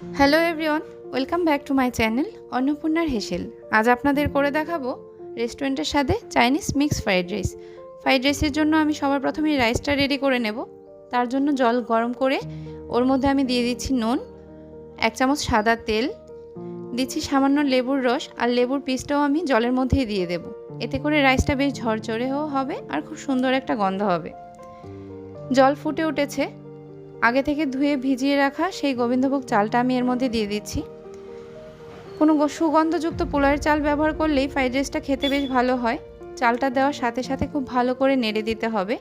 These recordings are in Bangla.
Hello everyone welcome back to my channel অন্নপূর্ণার হেসেল আজ আপনাদের করে দেখাবো রেস্টুরেন্টের সাথে Chinese mix fried rice fried রাইসের জন্য আমি সবার প্রথমে রাইসটা রেডি করে নেব। তার জন্য জল গরম করে ওর মধ্যে আমি দিয়ে দিচ্ছি নুন, এক চামচ সাদা তেল, দিচ্ছি সামান্য লেবুর রস আর লেবুর পিসটাও আমি জলের মধ্যেই দিয়ে দেব। এতে করে রাইসটা বেশ ঝরঝরেও হবে আর খুব সুন্দর একটা গন্ধ হবে। জল ফুটে উঠেছে আগে থেকে ধুয়ে ভিজিয়ে রাখা সেই গোবিন্দভোগ চালটা আমি এর মধ্যে দিয়ে দিচ্ছি। কোনো সুগন্ধযুক্ত পোলার চাল ব্যবহার করলেই ফ্রাইড রাইসটা খেতে বেশ ভালো হয়। চালটা দেওয়ার সাথে সাথে খুব ভালো করে নেড়ে দিতে হবে।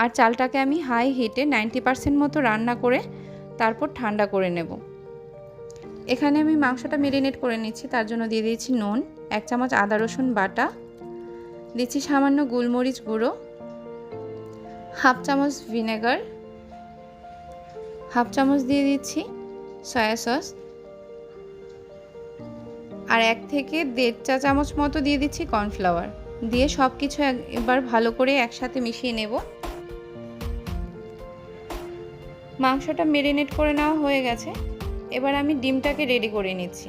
আর চালটাকে আমি হাই হিটে নাইনটি পার্সেন্ট মতো রান্না করে তারপর ঠান্ডা করে নেব। এখানে আমি মাংসটা মেরিনেট করে নিচ্ছি, তার জন্য দিয়ে দিয়েছি নুন, এক চামচ আদা রসুন বাটা, দিচ্ছি সামান্য গোলমরিচ গুঁড়ো, হাফ চামচ ভিনেগার হাফ চামচ দিয়ে দিচ্ছি সয়া সস। আর এক থেকে দেড় চা চামচ মতো দিয়ে দিচ্ছি কর্নফ্লাওয়ার। দিয়ে সব কিছু এবার ভালো করে একসাথে মিশিয়ে নেব। মাংসটা মেরিনেট করে নেওয়া হয়ে গেছে। এবার আমি ডিমটাকে রেডি করে নিচ্ছি।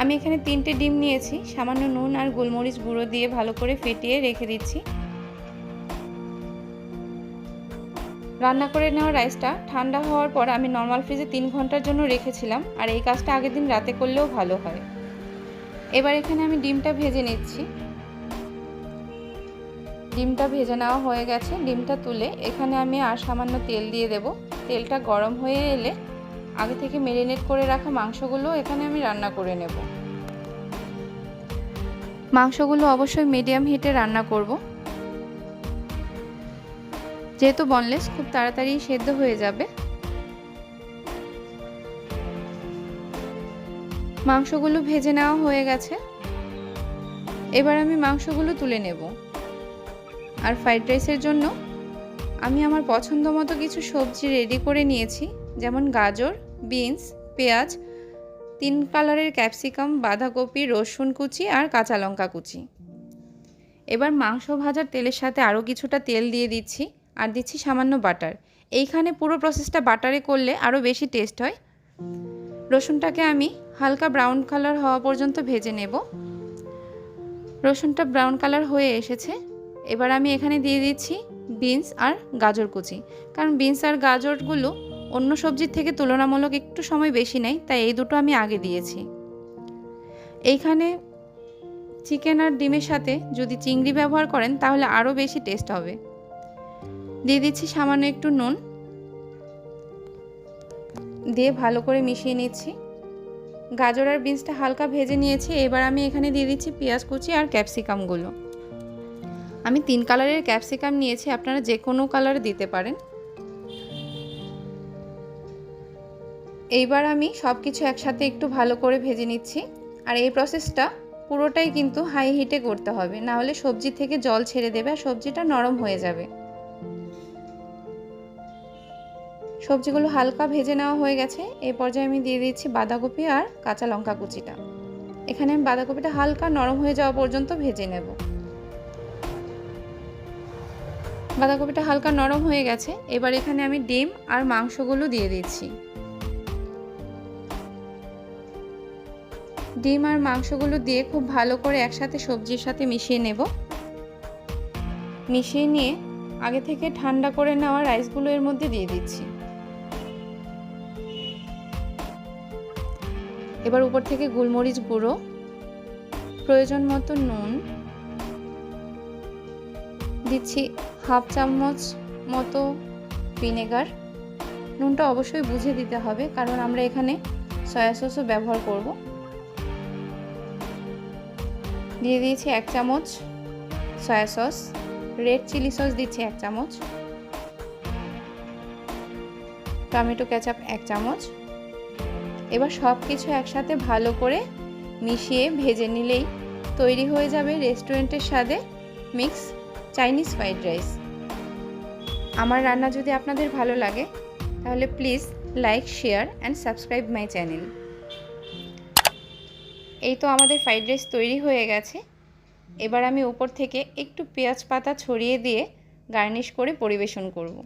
আমি এখানে তিনটে ডিম নিয়েছি। সামান্য নুন আর গোলমরিচ গুঁড়ো দিয়ে ভালো করে ফেটিয়ে রেখে দিচ্ছি। রান্না করে নেওয়া রাইসটা ঠান্ডা হওয়ার পর আমি নর্মাল ফ্রিজে তিন ঘণ্টার জন্য রেখেছিলাম আর এই কাজটা আগের দিন রাতে করলেও ভালো হয়। এবার এখানে আমি ডিমটা ভেজে নিচ্ছি। ডিমটা ভেজে নেওয়া হয়ে গেছে। ডিমটা তুলে এখানে আমি আর সামান্য তেল দিয়ে দেব। তেলটা গরম হয়ে এলে আগে থেকে মেরিনেট করে রাখা মাংসগুলো এখানে আমি রান্না করে নেব। মাংসগুলো অবশ্যই মিডিয়াম হিটে রান্না করব। যেহেতু বনলেস, খুব তাড়াতাড়ি সেদ্ধ হয়ে যাবে। মাংসগুলো ভেজে নেওয়া হয়ে গেছে। এবার আমি মাংসগুলো তুলে নেব। আর ফ্রাইড রাইসের জন্য আমি আমার পছন্দ মতো কিছু সবজি রেডি করে নিয়েছি, যেমন গাজর, বিনস, পেঁয়াজ, তিন কালারের ক্যাপসিকাম, বাঁধাকপি, রসুন কুচি আর কাঁচা লঙ্কা কুচি। এবার মাংস ভাজার তেলের সাথে আরও কিছুটা তেল দিয়ে দিচ্ছি। আর দিচ্ছি সামান্য বাটার। এইখানে পুরো প্রসেসটা বাটারে করলে আরও বেশি টেস্ট হয়। রসুনটাকে আমি হালকা ব্রাউন কালার হওয়া পর্যন্ত ভেজে নেব। রসুনটা ব্রাউন কালার হয়ে এসেছে। এবার আমি এখানে দিয়ে দিচ্ছি বিনস আর গাজর কুচি। কারণ বিনস আর গাজরগুলো অন্য সবজির থেকে তুলনামূলক একটু সময় বেশি নেয়, তাই এই দুটো আমি আগে দিয়েছি। এইখানে চিকেন আর ডিমের সাথে যদি চিংড়ি ব্যবহার করেন, তাহলে আরও বেশি টেস্ট হবে। দিয়ে দিচ্ছি সামান্য একটু নুন। দিয়ে ভালো করে মিশিয়ে নিচ্ছি। গাজর আর বিনসটা হালকা ভেজে নিয়েছি, এবার আমি এখানে দিয়ে দিচ্ছি পেঁয়াজ কুচি আর ক্যাপসিকামগুলো। আমি তিন কালারের ক্যাপসিকাম নিয়েছি, আপনারা যে কোনো কালার দিতে পারেন। এইবার আমি সব কিছু একসাথে একটু ভালো করে ভেজে নিচ্ছি, আর এই প্রসেসটা পুরোটাই কিন্তু হাই হিটে করতে হবে না হলে সবজি থেকে জল ছেড়ে দেবে আর সবজিটা নরম হয়ে যাবে। সবজিগুলো হালকা ভেজে নেওয়া হয়ে গেছে। এই পর্যায়ে আমি দিয়ে দিচ্ছি বাঁধাকপি আর কাঁচা লঙ্কা কুচিটা। এখানে আমি বাঁধাকপিটা হালকা নরম হয়ে যাওয়া পর্যন্ত ভেজে নেব। বাঁধাকপিটা হালকা নরম হয়ে গেছে। এবার এখানে আমি ডিম আর মাংসগুলো দিয়ে দিচ্ছি। ডিম আর মাংসগুলো দিয়ে খুব ভালো করে একসাথে সবজির সাথে মিশিয়ে নেব। মিশিয়ে নিয়ে আগে থেকে ঠান্ডা করে নেওয়া রাইসগুলো এর মধ্যে দিয়ে দিচ্ছি। এবার উপর থেকে গোলমরিচ গুঁড়ো, প্রয়োজন মতো নুন, দিচ্ছি হাফ চামচ মতো ভিনেগার। নুনটা অবশ্যই বুঝে দিতে হবে, কারণ আমরা এখানে সয়া সসও ব্যবহার করব। দিয়ে দিয়েছি এক চামচ soya sauce, red chilli sauce দিচ্ছি এক চামচ, টমেটো কেচাপ এক চামচ এবার সব কিছু একসাথে ভালো করে মিশিয়ে ভেজে নিলেই তৈরি হয়ে যাবে রেস্টুরেন্টের স্বাদে মিক্স চাইনিজ ফ্রাইড রাইস। আমার রান্না যদি আপনাদের ভালো লাগে, তাহলে please like, share and subscribe my channel. এই তো আমাদের ফ্রাইড রাইস তৈরি হয়ে গেছে। এবার আমি উপর থেকে একটু পেঁয়াজ পাতা ছড়িয়ে দিয়ে গার্নিশ করে পরিবেশন করব।